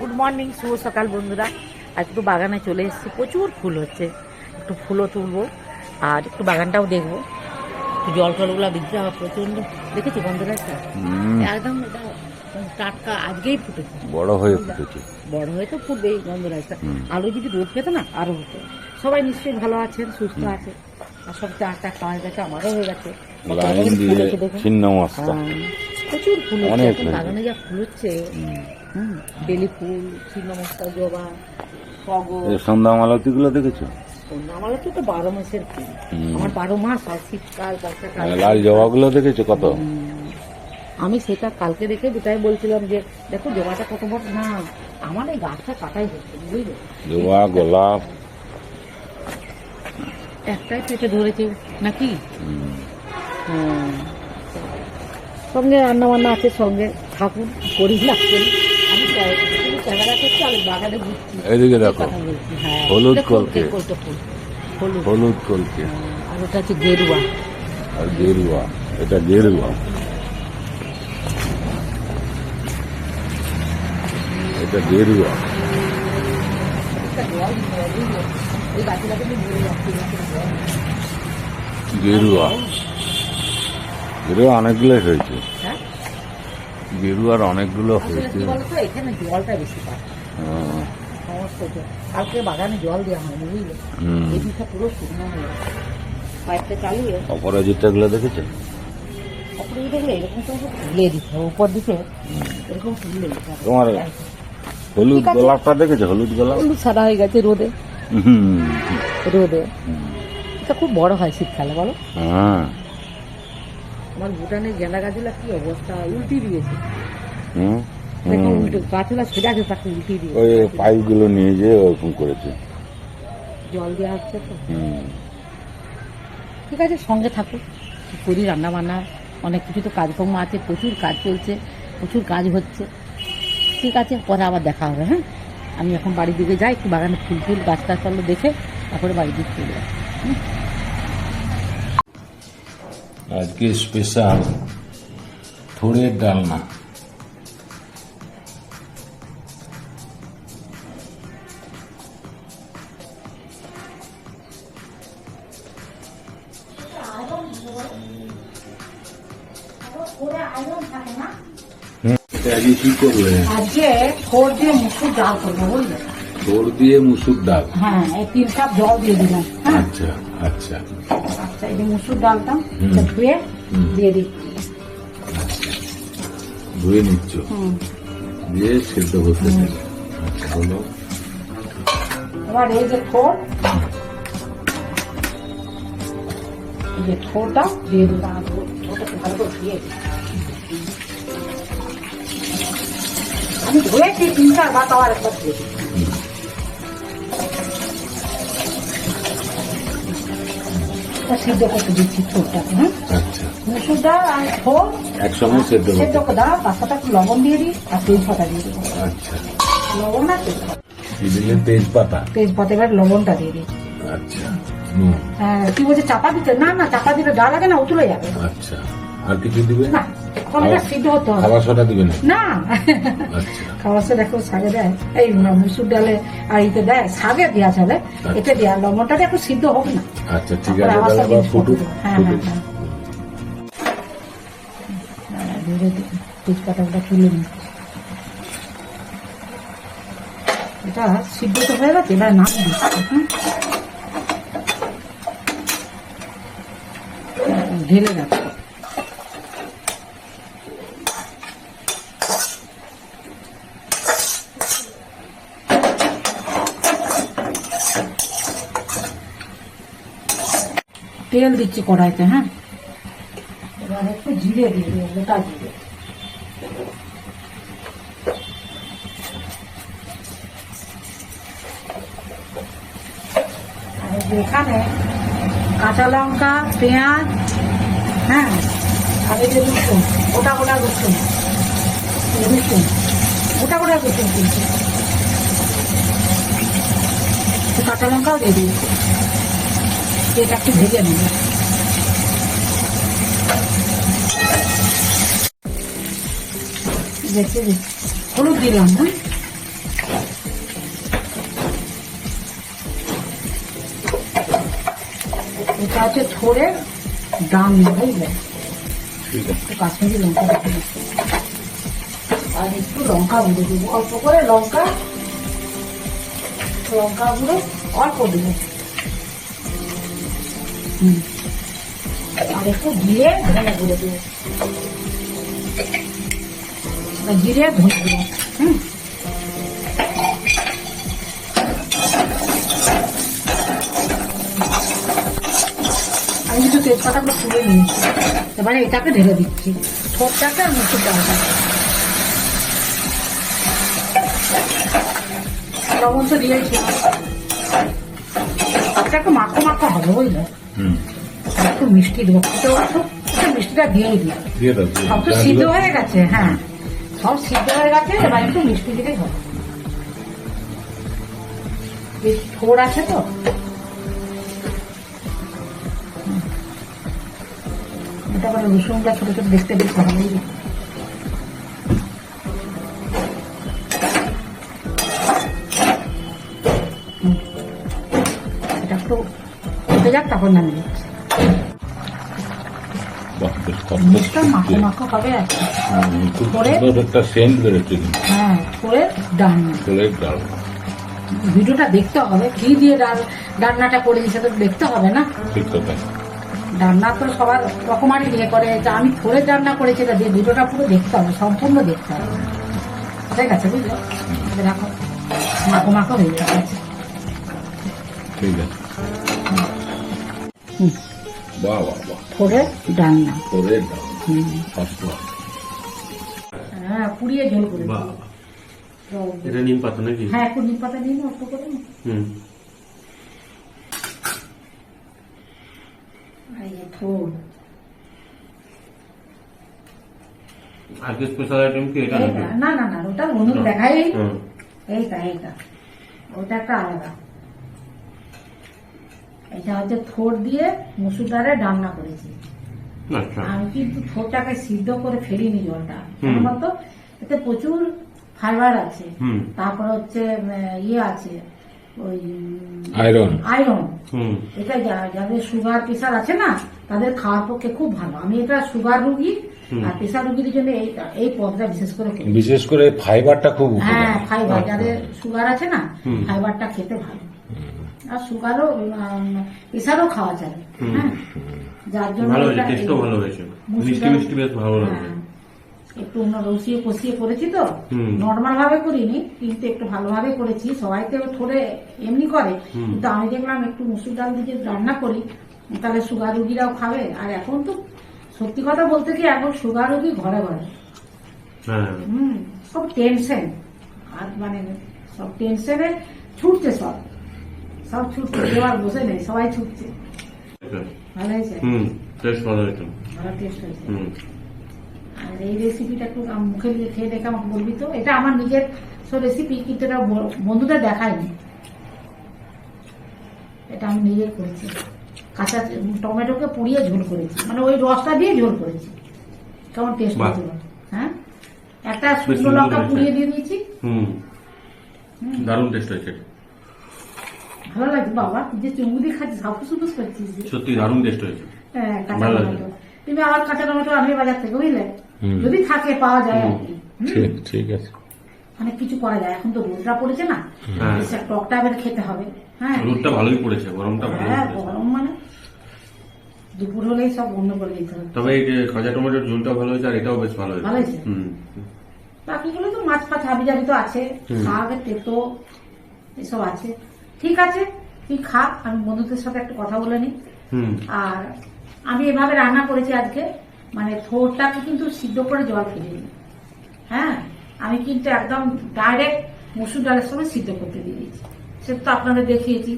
Good morning শুভ সকাল বন্ধুরা। আর একটু বাগানে চলে এসেছি। প্রচুর ফুল হচ্ছে। একটু ফুলও তুলবো আর একটু বাগানটাও দেখব। একটু জল টলগুলো দিতে হবে প্রচণ্ড। দেখেছি বন্ধুরা? একদম টাটকা আজকেই ফুটেছে। বড় হয়ে ফুটেছে। বড় হয়ে তো ফুটবেই বন্ধুরা একটা। হুম। আলু যদি রোদ পেত না আরও হতো। সবাই নিশ্চয়ই ভালো আছেন সুস্থ আছে আর সব চাটা খাওয়া গেছে আমারও হয়ে গেছে। দেখুন। প্রচুর ফুল হচ্ছে অনেক বাগানে যা ফুল হচ্ছে হুম। বেলি ফুল ছিন্নমস্তা জবা টগর। সন্ধ্যা মালতি গুলো দেখেছ? আমার তো তো বারো মাসের ফুল। আমার বারো মাস আর শীতকাল বর্ষাকাল। লাল জবা গুলো দেখেছ কত? আমি সেটা কালকে দেখে তাই বলছিলাম যে দেখো জবাটা কত বড় না আমার এই গাছটা কাটাই হচ্ছে বুঝলে? জবা গোলাপ। একটাই পেটে ধরেছে নাকি? হুম। সঙ্গে রান্না বান্না আছে সঙ্গে থাকুন করি না। করি আমি ক্যামেরা করছি আমি বাগানে ঘুরছি। এদিকে দেখো হ্যাঁ। হলুদ কলকে। হলুদ। কলকে। আর ওটা হচ্ছে গেরুয়া। আর গেরুয়া এটা গেরুয়া। এটা গেরুয়া। গেরুয়া। গেরুয়া অনেকগুলো হয়েছে। হ্যাঁ? গেরুয়ার অনেকগুলো হয়েছে। এখানে জলটা বেশি কালকে বাগানে জল দেওয়া হয়নি বুঝলে? হুম। পুরো শুকনো হয়ে পাইপটা চালিয়ে অপরাজিতা গুলো দেখেছ অপরে দেখলে এরকম করে ফুলে দিতে উপর দিকে এরকম ফুলে তোমার হলুদ গোলাপটা দেখেছ? হলুদ গোলাপ? হলুদ সাদা হয়ে গেছে রোদে। রোদে। এটা খুব বড় হয় শীতকালে বলো। হ্যাঁ। আমার ভুটানের গেঁদা গাছগুলো কি অবস্থা? উল্টি দিয়েছে। হুম, দেখো উল্টে গাছগুলো সোজা তাকে উল্টি দিয়ে ওই পাইপ নিয়ে যেয়ে ওরকম করেছে। জল দেওয়া হচ্ছে তো। ঠিক আছে সঙ্গে থাকো। করি রান্না বান্না অনেক কিছু তো কাজকর্ম আছে প্রচুর কাজ চলছে প্রচুর কাজ হচ্ছে। ঠিক আছে পরে আবার দেখা হবে হ্যাঁ? আমি এখন বাড়ির দিকে যাই একটু বাগানে ফুল ফুল গাছ টাছগুলো দেখে তারপরে বাড়ির দিকে চলে যাই স্পেশাল থোড়ের ডালনা হুম, এটা আজকে কি করবে আজকে থোর দিয়ে মুসুর ডাল করব বুঝলে থোড় দিয়ে মুসুর ডাল হ্যাঁ এই তিন কাপ জল দিয়ে দিলাম হ্যাঁ আচ্ছা আচ্ছা আচ্ছা এই যে মুসুর ডালটা ধুয়ে দিয়ে দিচ্ছি। ধুয়ে নিচ্ছ? হুম। দিয়ে সেদ্ধ করতে হলো এবার এই যে থোর এই যে থোরটা দিয়ে দিলাম থোরটা ভালো করে ধুয়ে দিই। আমি ধুয়েছি তিন চারবার তো আর একবার ধুয়ে দিই। এটা সিদ্ধ করতে দিচ্ছি থোরটাকে হ্যাঁ? আচ্ছা। মুসুর ডাল আর থোর একসঙ্গে সেদ্ধ সেদ্ধ করতে করে দাও তার সাথে একটু লবণ দিয়ে দিই আর তেজপাতা দিয়ে দিই। আচ্ছা। লবণ না তেজপাতা তেজপাতা। তেজপাতা এবার লবণটা দিয়ে দিই। আচ্ছা। হ্যাঁ কি বলছে চাপা দিতে না না চাপা দিলে ডাল লাগে না উতলে যাবে। আচ্ছা। আর কিছু দিবে না। এখন এটা সিদ্ধ হতে হবে। খাবার সোডা দিবে না? না। আচ্ছা। খাবার সে দেয়। এই মুসুর ডালে আর ইতে দেয় শাকে দেওয়া চলে এতে দেওয়া লবণটা একটু সিদ্ধ হোক না। আচ্ছা ঠিক আছে আবার তাহলে সব আবার জিনিস ফুটুক। পড়বে। হ্যাঁ, হ্যাঁ, হ্যাঁ, ধীরে ধীরে তুলে নিই। এটা সিদ্ধ তো হয়ে গেছে এবার নাম দিচ্ছি। হ্যাঁ ঢেলে রাখব। তেল দিচ্ছি কড়াইতে হ্যাঁ? এবার একটু জিরে দিয়ে গোটা জিরে। এখানে কাঁচা লঙ্কা, পেঁয়াজ হ্যাঁ? আর এই যে রসুন, গোটা গোটা রসুন। রসুন, গোটা গোটা রসুন কিন্তু। কাঁচা লঙ্কাও দিয়ে দিয়েছি এটা ভেজে নেব হলুদ দিলাম হ্যাঁ এটা হচ্ছে থোড়ে দাম নেব। বুঝলে কাশ্মীরি লঙ্কা আর একটু লঙ্কা গুঁড়ো দেবো। অল্প করে লঙ্কা লঙ্কা গুঁড়ো অল্প দেবো। আর একটু জিরে ধনে গুঁড়ো দেবো জিরে ধনে হুম আমি কিছু তেজপাতাগুলো তুলে নিয়েছি এবারে এটাকে ঢেলে দিচ্ছি ঠোঁটটাকে আর মুসুর ডালটা লবণ তো দিয়েছি একটু মাখো মাখো হবে বুঝলে একটু মিষ্টি দেবো একটু মিষ্টিটা দিয়েই দিই। সব তো সিদ্ধ হয়ে গেছে হ্যাঁ। সব সিদ্ধ হয়ে গেছে এবার একটু মিষ্টি দিলেই হবে। ঠোর আছে তো। আবার রসুনটা ছোট ছোট দেখতে বেশ দিচ্ছি কত মুখটা মাখো মাখো হবে আর করে- একটা সেন্ট বেরোচ্ছে হ্যাঁ করে ভিডিওটা দেখতে হবে কি দিয়ে রান্নাটা সেটা তো দেখতে হবে না। ঠিক কথা। রান্না তো সবার রকমারই দিয়ে করে যে আমি থোড়ে রান্না করেছি এটা দিয়ে ভিডিওটা পুরো দেখতে হবে সম্পূর্ণ দেখতে হবে। ঠিক আছে বুঝলো? দেখো মাখো মাখো হয়ে গেছে। ঠিক আছে। হুম, বাহ বাহ বাহ। ডালনা হ্যাঁ পুড়িয়ে ঝোল করে বাহ এটা নিম পাতা নাকি? হ্যাঁ একটু নিম পাতা দিন অল্প করে। হুম। আর এই যে থোড় আজকে স্পেশাল আইটেম কি এটা না না না ওটা দেখাই এইটা এইটা। ওটা একটা আলাদা। এটা হচ্ছে থোড় দিয়ে মুসুর ডালে রান্না করেছি। আচ্ছা। আমি কিন্তু থোড়টাকে সিদ্ধ করে ফেলিনি জলটা। কেন এতে প্রচুর ফাইবার আছে। তারপর হচ্ছে ইয়ে আছে ওই আয়রন আয়রন এটা যা- যাদের সুগার প্রেশার আছে না তাদের খাওয়ার পক্ষে খুব ভালো। আমি এটা সুগার রুগী আর প্রেশার রুগীদের জন্য এইটা এই পদটা বিশেষ করে বিশেষ করে ফাইবারটা খুব হ্যাঁ ফাইবার আচ্ছা। যাদের সুগার আছে না ফাইবারটা খেতে ভালো। আর সুগারও প্রেশারও খাওয়া যায়। হ্যাঁ? যার জন্য ভালো হয়েছে টেস্টও ভালো হয়েছে। মিষ্টি মিষ্টি বেশ ভালো লাগছে। হ্যাঁ। একটু অন্য রসিয়ে কষিয়ে করেছি তো। নর্মাল ভাবে করিনি কিন্তু একটু ভালোভাবে করেছি। সবাই তো থোড়ে এমনি করে কিন্তু আমি দেখলাম একটু মুসুর ডাল দিয়ে যদি রান্না করি তাহলে সুগার রুগীরাও খাবে। আর এখন তো সত্যি কথা বলতে কি এখন সুগার রুগী ঘরে ঘরে। হ্যাঁ। হুম সব টেনশন আর মানে সব টেনশনে ছুটছে সব। সব ছুটছে কেউ আর বসে নেই সবাই ছুটছে ভালো হয়েছে হুম টেস্ট ভালো হয়েছে ভালো টেস্ট হয়েছে হুম আর এই রেসিপিটা একটু মুখে দিয়ে খেয়ে দেখে আমাকে বলবি তো এটা আমার নিজের রেসিপি কিন্তু এটা ব- দেখায়নি এটা আমি করেছি কাঁচা টমেটোকে পুড়িয়ে ঝোল করেছি মানে ওই রসটা দিয়ে ঝোল করেছি কেমন টেস্ট হয়েছিল হ্যাঁ একটা শুকনো লঙ্কা পুড়িয়ে দিয়ে দিয়েছি হুম। দারুণ টেস্ট হয়েছে ভালো লাগছে বাবা যে চুমুদি খাচ্ছিস হাফুস হুফুস করছিস। সত্যি দারুণ টেস্ট হয়েছে। হ্যাঁ, কাঁচা টমেটো। তুমি আবার কাঁচা টমেটো আনবে বাজার থেকে বুঝলে? যদি থাকে পাওয়া যায় আর কি। ঠিক ঠিক আছে। অনেক কিছু করা যায় এখন তো রোদটা পড়েছে না। হ্যাঁ। টকটা এবার খেতে হবে হ্যাঁ। রোদটা ভালোই পড়েছে গরমটা ভালো হ্যাঁ গরম মানে। দুপুর হলেই সব বন্ধ করে দিতে হবে। তবে এই কাঁচা টমেটোর ঝোলটা ভালো হয়েছে আর এটাও বেশ ভালো ভালো হয়েছে? হয়েছে? বাকিগুলো তো মাছ ফাছ হাবি জাবি তো আছে শাক তেতো এসব আছে। ঠিক আছে তুই খা আমি বন্ধুদের সাথে একটু কথা বলে নিই। আর আমি এভাবে রান্না করেছি আজকে মানে থোরটাকে কিন্তু সিদ্ধ করে জল ফেলিনি হ্যাঁ আমি কিন্তু একদম ডাইরেক্ট মসুর ডালের সঙ্গে সিদ্ধ করতে দিয়ে দিয়েছি। সে তো আপনাদের দেখিয়েছি।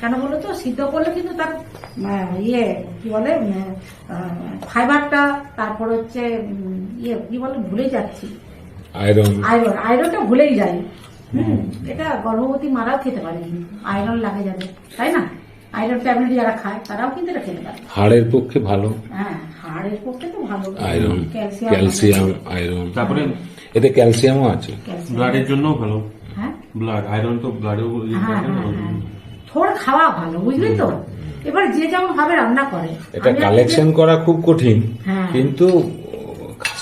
কেন বলো তো? সিদ্ধ করলে কিন্তু তার ইয়ে কি বলে ফাইবারটা তারপর হচ্ছে ইয়ে কি বলে ভুলে যাচ্ছি। আয়রন আয়রন আয়রনটা ভুলেই যাই। হুম, এটা গর্ভবতী মারাও খেতে পারে আয়রন লাগে যাবে তাই না? আয়রন ট্যাবলেট যারা খায় তারাও কিন্তু এটা খেতে পারে। হাড়ের পক্ষে ভালো। হ্যাঁ হাড়ের পক্ষে তো ভালো। আয়রন ক্যালসিয়াম আয়রন তারপরে এতে ক্যালসিয়ামও আছে। ব্লাডের জন্য ভালো। হ্যাঁ? ব্লাড আয়রন তো ব্লাডেও হ্যাঁ হ্যাঁ হ্যাঁ। থোড় খাওয়া ভালো বুঝলি তো? এবার যে যেমন ভাবে রান্না করে এটা কালেকশন করা খুব কঠিন। হ্যাঁ। কিন্তু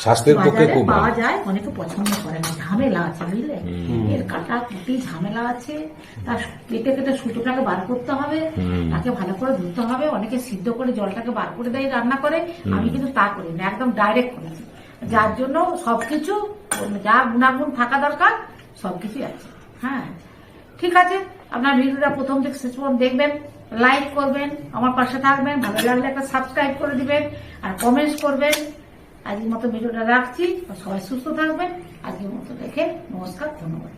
স্বাস্থ্যের পক্ষে বাজারে খুব পাওয়া যায় অনেকে পছন্দ করে না। ঝামেলা আছে বুঝলে? এর কাটা কুটি ঝামেলা আছে। তার কেটে কেটে সুতোটাকে বার করতে হবে তাকে ভালো করে ধুতে হবে। অনেকে সিদ্ধ করে জলটাকে বার করে দেয় রান্না করে। আমি কিন্তু তা করি না একদম ডাইরেক্ট করেছি যার জন্য সবকিছু যা গুণাগুণ থাকা দরকার সবকিছুই আছে। হ্যাঁ। ঠিক আছে আপনার ভিডিওটা প্রথম থেকে শেষ পর্যন্ত দেখবেন লাইক করবেন আমার পাশে থাকবেন ভালো লাগলে একটা সাবস্ক্রাইব করে দিবেন আর কমেন্টস করবেন। আজকের মতো ভিডিওটা রাখছি। সবাই সুস্থ থাকবেন। আজকের মতো দেখে নমস্কার ধন্যবাদ।